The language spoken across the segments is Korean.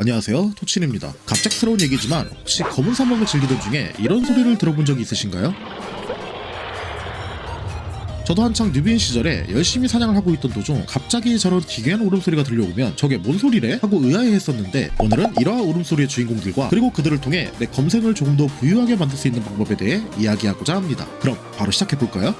안녕하세요 토친입니다 갑작스러운 얘기지만 혹시 검은 사막을 즐기던 중에 이런 소리를 들어본 적이 있으신가요? 저도 한창 뉴비인 시절에 열심히 사냥을 하고 있던 도중 갑자기 저런 기괴한 울음소리가 들려오면 저게 뭔 소리래? 하고 의아해했었는데 오늘은 이러한 울음소리의 주인공들과 그리고 그들을 통해 내 검색을 조금 더 부유하게 만들 수 있는 방법에 대해 이야기하고자 합니다 그럼 바로 시작해볼까요?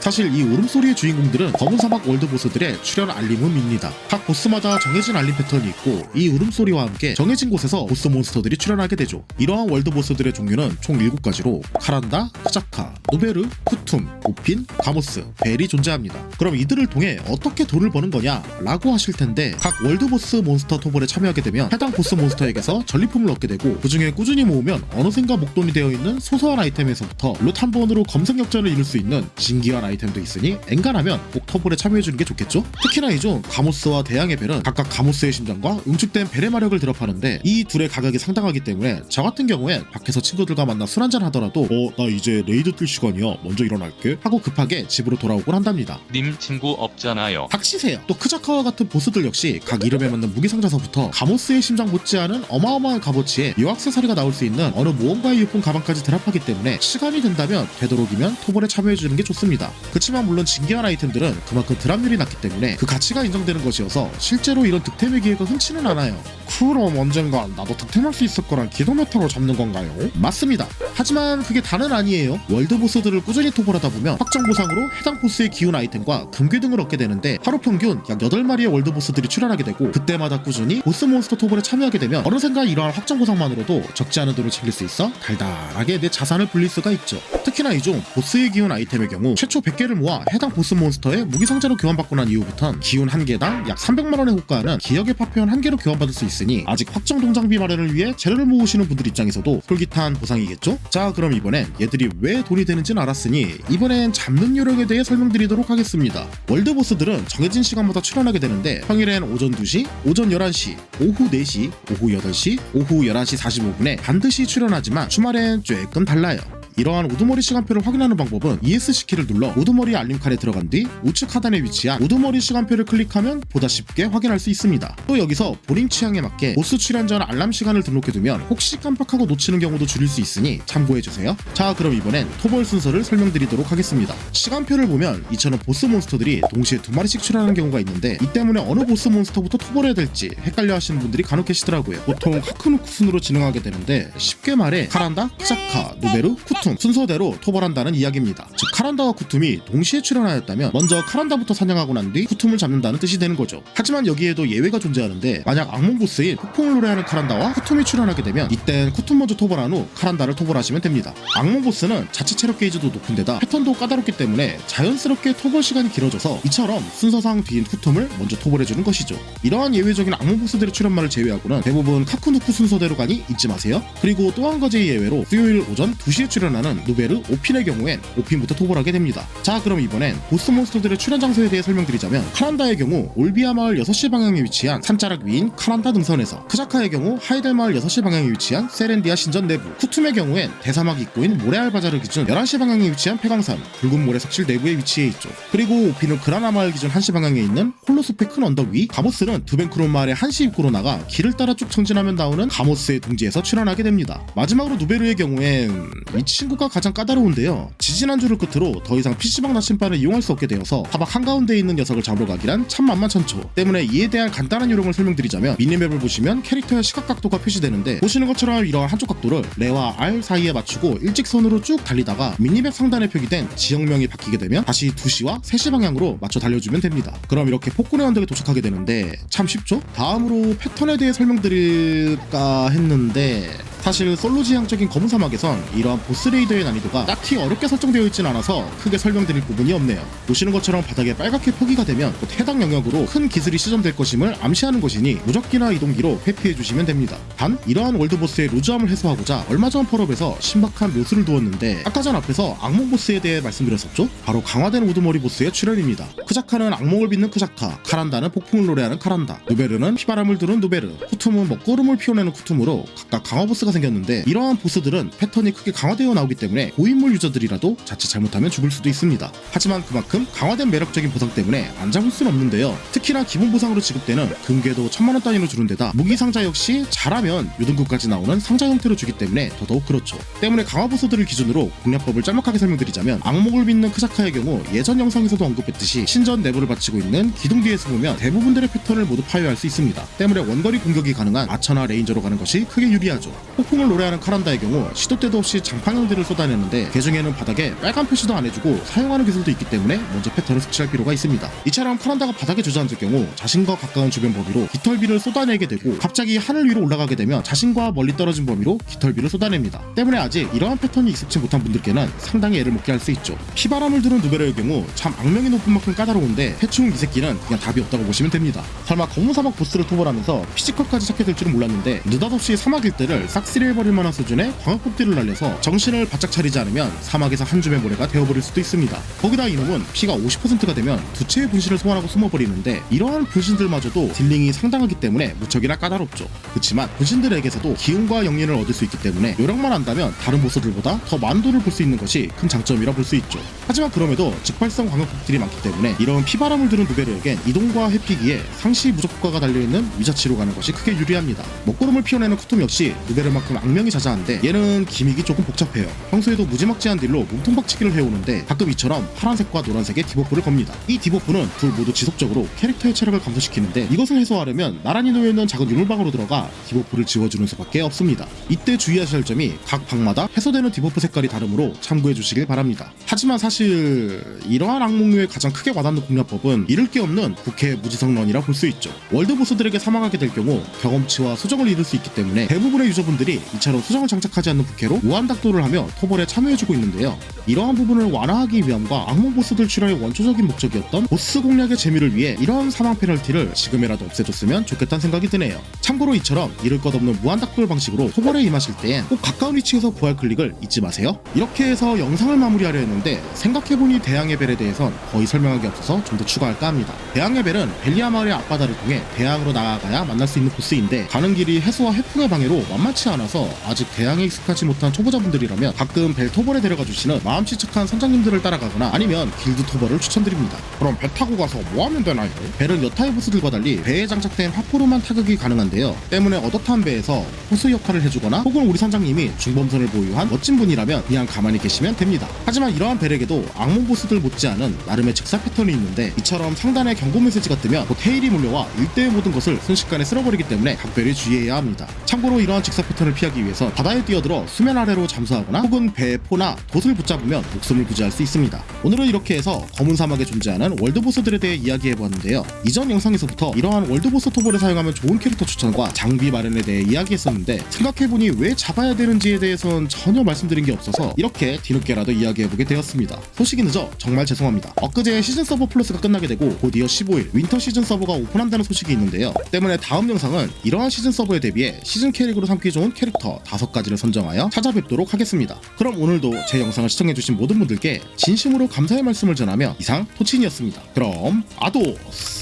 사실 이 울음소리의 주인공들은 검은 사막 월드 보스들의 출연 알림음입니다. 각 보스마다 정해진 알림 패턴이 있고 이 울음소리와 함께 정해진 곳에서 보스 몬스터들이 출연하게 되죠. 이러한 월드 보스들의 종류는 총 7가지로 카란다, 크자카, 노베르, 쿠툼, 오핀, 가모스, 벨이 존재합니다. 그럼 이들을 통해 어떻게 돈을 버는 거냐? 라고 하실 텐데 각 월드 보스 몬스터 토벌에 참여하게 되면 해당 보스 몬스터에게서 전리품을 얻게 되고 그 중에 꾸준히 모으면 어느샌가 목돈이 되어 있는 소소한 아이템에서부터 룻한 번으로 검색 역전을 이룰 수 있는 신기한 아이템도 있으니 엔간하면 꼭 터블에 참여해주는 게 좋겠죠? 특히나 이 중 가모스와 대양의 벨은 각각 가모스의 심장과 응축된 벨의 마력을 드랍하는데 이 둘의 가격이 상당하기 때문에 저 같은 경우엔 밖에서 친구들과 만나 술 한잔 하더라도 어 나 이제 레이드 뜰 시간이야 먼저 일어날게 하고 급하게 집으로 돌아오곤 한답니다 님 친구 없잖아요. 닥치세요. 또 크자카와 같은 보스들 역시 각 이름에 맞는 무기 상자서부터 가모스의 심장 못지않은 어마어마한 값어치에 요악세사리가 나올 수 있는 어느 모험가의 유품 가방까지 드랍하기 때문에 시간이 된다면 되도록이면 토벌에 참여해주는 게 좋습니다. 그치만 물론 진기한 아이템들은 그만큼 드랍률이 낮기 때문에 그 가치가 인정되는 것이어서 실제로 이런 득템의 기회가 흔치는 않아요. 그럼 언젠간 나도 득템할 수 있을 거란 기도 메타로 잡는 건가요? 맞습니다. 하지만 그게 다는 아니에요. 월드 보스들을 꾸준히 토벌하다 보면 확정 보상으로 해당 보스의 기운 아이템과 금괴 등을 얻게 되는데 하루 평균 약 8마리의 월드 보스들이 출연하게 되고 그때마다 꾸준히 보스 몬스터 토벌에 참여하게 되면 어느샌가 이러한 확정 보상만으로도 적지 않은 돈을 챙길 수 있어 달달하게 내 자산을 불릴 수가 있죠. 특히나 이중 보스의 기운 아이템의 경우 최초 100개를 모아 해당 보스 몬스터의 무기 상자로 교환받고 난 이후부턴 기운 1개당 약 300만 원에 호가하는 기억의 파편 1개로 교환받을 수 있으니 아직 확정 동장비 마련을 위해 재료를 모으시는 분들 입장에서도 솔깃한 보상이겠죠? 자 그럼 이번엔 얘들이 왜 돈이 되는지는 알았으니 이번엔 잡는 요령에 대해 설명드리도록 하겠습니다. 월드 보스들은 정해진 시간마다 출연하게 되는데 평일엔 오전 2시, 오전 11시, 오후 4시, 오후 8시, 오후 11시 45분에 반드시 출연하지만 주말엔 조금 달라요. 이러한 우두머리 시간표를 확인하는 방법은 ESC 키를 눌러 우두머리 알림 칸에 들어간 뒤 우측 하단에 위치한 우두머리 시간표를 클릭하면 보다 쉽게 확인할 수 있습니다. 또 여기서 본인 취향에 맞게 보스 출연 전 알람 시간을 등록해두면 혹시 깜빡하고 놓치는 경우도 줄일 수 있으니 참고해주세요. 자 그럼 이번엔 토벌 순서를 설명드리도록 하겠습니다. 시간표를 보면 이처럼 보스 몬스터들이 동시에 두 마리씩 출연하는 경우가 있는데 이 때문에 어느 보스 몬스터부터 토벌해야 될지 헷갈려 하시는 분들이 간혹 계시더라고요. 보통 카크누크 순으로 진행하게 되는데 쉽게 말해 카란다, 크자카, 누베르, 쿠툼 순서대로 토벌한다는 이야기입니다. 즉 카란다와 쿠툼이 동시에 출연하였다면 먼저 카란다부터 사냥하고 난 뒤 쿠툼을 잡는다는 뜻이 되는 거죠. 하지만 여기에도 예외가 존재하는데 만약 악몽 보스인 폭풍을 노래하는 카란다와 쿠툼이 출연하게 되면 이땐 쿠툼 먼저 토벌한 후 카란다를 토벌하시면 됩니다. 악몽 보스는 자체 체력 게이지도 높은 데다 패턴도 까다롭기 때문에 자연스럽게 토벌 시간이 길어져서 이처럼 순서상 뒤인 쿠툼을 먼저 토벌해주는 것이죠. 이러한 예외적인 악몽 보스들의 출연말을 제외하고는 대부분 카쿠누쿠 순서대로 가니 잊지 마세요. 그리고 또 한 가지 예외로 수요일 오전 2시에 출연하는 누베르 오핀의 경우엔 오핀부터 토벌하게 됩니다. 자 그럼 이번엔 보스 몬스터들의 출연 장소에 대해 설명드리자면 카란다의 경우 올비아 마을 6시 방향에 위치한 산자락 위인 카란다 등선에서 크자카의 경우 하이델 마을 6시 방향에 위치한 세렌디아 신전 내부 쿠툼의 경우엔 대사막 입구인 모레알 바자르 기준 11시 방향에 위치한 폐광산 붉은 모래 석실 내부에 위치해 있죠. 그리고 오핀은 그라나 마을 기준 1시 방향에 있는 홀로스페 큰 언덕 위 가모스는 두벤크론 마을의 1시 입구로 나가 길을 따라 쭉 청진하면 나오는 가모스의 둥지에서 출연하게 됩니다. 마지막으로 누베르의 경우엔 이 친구가 가장 까다로운데요. 지지난 주를 끝으로 더 이상 PC방 나침반을 이용할 수 없게 되어서 사막 한가운데에 있는 녀석을 잡으러 가기란 참 만만찮죠. 때문에 이에 대한 간단한 요령을 설명드리자면 미니맵을 보시면 캐릭터의 시각각도가 표시되는데 보시는 것처럼 이러한 한쪽 각도를 레와 R 사이에 맞추고 일직선으로 쭉 달리다가 미니맵 상단에 표기된 지역명이 바뀌게 되면 다시 2시와 3시 방향으로 맞춰 달려주면 됩니다. 그럼 이렇게 폭군의 언덕에 도착하게 되는데 참 쉽죠? 다음으로 패턴에 대해 설명드릴까 했는데 사실 솔로 지향적인 검은 사막에선 이러한 보스 레이더의 난이도가 딱히 어렵게 설정되어 있진 않아서 크게 설명드릴 부분이 없네요. 보시는 것처럼 바닥에 빨갛게 표기가 되면 곧 해당 영역으로 큰 기술이 시전될 것임을 암시하는 것이니 무적기나 이동기로 회피해 주시면 됩니다. 단 이러한 월드보스의 루즈함을 해소하고자 얼마 전 펄업에서 신박한 묘수를 두었는데 아까 전 앞에서 악몽 보스에 대해 말씀드렸었죠? 바로 강화된 우드머리 보스의 출연입니다. 크자카는 악몽을 빚는 크자카, 카란다는 폭풍을 노래하는 카란다, 누베르는 피바람을 두는 누베르, 쿠툼은 먹구름을 피워내는 쿠툼으로 각각 강화 보스가 생겼는데 이러한 보스들은 패턴이 크게 강화되어 나오기 때문에 고인물 유저들이라도 자칫 잘못하면 죽을 수도 있습니다. 하지만 그만큼 강화된 매력적인 보상 때문에 안 잡을 수는 없는데요. 특히나 기본 보상으로 지급되는 금괴도 천만원 단위로 주는 데다 무기 상자 역시 잘하면 유등급까지 나오는 상자 형태로 주기 때문에 더더욱 그렇죠. 때문에 강화 보스들을 기준으로 공략법을 짤막하게 설명드리자면 악몽을 믿는 크자카의 경우 예전 영상에서도 언급했듯이 신전 내부를 바치고 있는 기둥 뒤에 숨으면 대부분들의 패턴을 모두 파괴할 수 있습니다. 때문에 원거리 공격이 가능한 아처나 레인저로 가는 것이 크게 유리하죠. 폭풍을 노래하는 카란다의 경우 시도 때도 없이 장판형 들을 쏟아내는데 그 중에는 바닥에 빨간 표시도 안 해주고 사용하는 기술도 있기 때문에 먼저 패턴을 숙지할 필요가 있습니다. 이처럼 카란다가 바닥에 주저앉을 경우 자신과 가까운 주변 범위로 깃털비를 쏟아내게 되고 갑자기 하늘 위로 올라가게 되면 자신과 멀리 떨어진 범위로 깃털비를 쏟아냅니다. 때문에 아직 이러한 패턴이 익숙치 못한 분들께는 상당히 애를 먹게 할 수 있죠. 피바람을 두는 누베르의 경우 참 악명이 높은 만큼 까다로운데 해충 이 새끼는 그냥 답이 없다고 보시면 됩니다. 설마 검은 사막 보스를 토벌하면서 피지컬까지 찾게 될 줄은 몰랐는데 느닷없이 사막 일대를 싹쓸이 해버릴 만한 수준의 광학폭딜을 날려서 정신을 바짝 차리지 않으면 사막에서 한 줌의 모래가 되어버릴 수도 있습니다. 거기다 이놈은 피가 50%가 되면 두 채의 분신을 소환하고 숨어버리는데 이러한 분신들마저도 딜링이 상당하기 때문에 무척이나 까다롭죠. 그렇지만 분신들에게서도 기운과 영린을 얻을 수 있기 때문에 요령만 한다면 다른 보스들보다 더 돈을 볼수 있는 것이 큰 장점이라 볼 수 있죠. 하지만 그럼에도 즉발성 광역폭딜이 많기 때문에 이런 피바람을 두는 누베르에겐 이동과 회피기에 상시 무적 효과가 달려있는 위자치로 가는 것이 크게 유리합니다. 먹구름을 피워내는 쿠톰 역시 누베르만큼 악명이 자자한데 얘는 기믹이 조금 복잡해요. 평소에도 무지막지한 딜로 몸통 박치기를 해오는데 가끔 이처럼 파란색과 노란색의 디버프를 겁니다. 이 디버프는 둘 모두 지속적으로 캐릭터의 체력을 감소시키는데 이것을 해소하려면 나란히 놓여있는 작은 유물방으로 들어가 디버프를 지워주는 수밖에 없습니다. 이때 주의하셔야 할 점이 각 방마다 해소되는 디버프 색깔이 다르므로 참고해 주시길 바랍니다. 하지만 사실 이러한 악몽류의 가장 크게 와닿는 공략법은 잃을 게 없는 국회 무지성런이라 볼 수 있죠. 월드 보스들에게 사망하게 될 경우 경험치와 수정을 잃을 수 있기 때문에 대부분의 유저분들이 이처럼 수정을 장착하지 않는 부캐로 무한닥도를 하며 토벌에 참여해주고 있는데요. 이러한 부분을 완화하기 위함과 악몽 보스들 출하의 원초적인 목적이었던 보스 공략의 재미를 위해 이런 사망 페널티를 지금이라도 없애줬으면 좋겠다는 생각이 드네요. 참고로 이처럼 잃을 것 없는 무한닥돌 방식으로 토벌에 임하실 땐꼭 가까운 위치에서 부활 클릭을 잊지 마세요. 이렇게 해서 영상을 마무리하려 했는데 생각해보니 대항의 벨에 대해선 거의 설명한 게 없어서 좀 더 추가할까 합니다. 대항의 벨은 벨리아 마을의 앞바다를 통해 대항으로 나아가야 만날 수 있는 보스인데 가는 길이 해수와 해풍의 방해로 만만치 않아서 아직 대항에 익숙하지 못한 초보자분들이라면 가끔 벨 토벌에 데려가 주시는 마음씨 착한 선장님들을 따라가거나 아니면 길드 토벌을 추천드립니다. 그럼 배 타고 가서 뭐 하면 되나요? 벨은 여타의 보스들과 달리 배에 장착된 화포로만 타격이 가능한데요. 때문에 얻어탄 배에서 호수 역할을 해주거나 혹은 우리 선장님이 중범선을 보유한 멋진 분이라면 그냥 가만히 계시면 됩니다. 하지만 이러한 벨에게도 악몽 보스들 못지않은 나름의 직사 패턴이 있는데 이처럼 상단에 경고 메시지가 뜨면 곧 테일이 몰려와 일대의 모든 것을 순식간에 쓸어버리기 때문에 각별히 주의해야 합니다. 참고로 이러한 직사 패턴을 피하기 위해서 바다에 뛰어들어 수면 아래로 잠수하거나 혹은 배에 포나 돛을 붙잡으면 목숨을 부지할 수 있습니다. 오늘은 이렇게 해서 검은 사막에 존재하는 월드 보스들에 대해 이야기해보았는데요. 이전 영상에서부터 이러한 월드 보스 토벌에 사용하면 좋은 캐릭터 추천과 장비 마련에 대해 이야기했었는데 생각해보니 왜 잡아야 되는지에 대해선 전혀 말씀드린 게 없어서 이렇게 뒤늦게라도 이야기해보게 되었습니다. 소식이 늦어 정말 죄송합니다. 엊그제 시즌 서버 플러스가 끝나게 되고 곧 이어 15일 윈터 시즌 서버가 오픈한다는 소식이 있는데요. 때문에 다음 영상은 이러한 시즌 서버에 대비해 시즌 캐릭으로 삼기 좋은 캐릭터 5가지를 선정하여 찾아뵙도록 하겠 습니다. 그럼 오늘도 제 영상을 시청해주신 모든 분들께 진심으로 감사의 말씀을 전하며 이상 토친이었습니다. 그럼 아도스!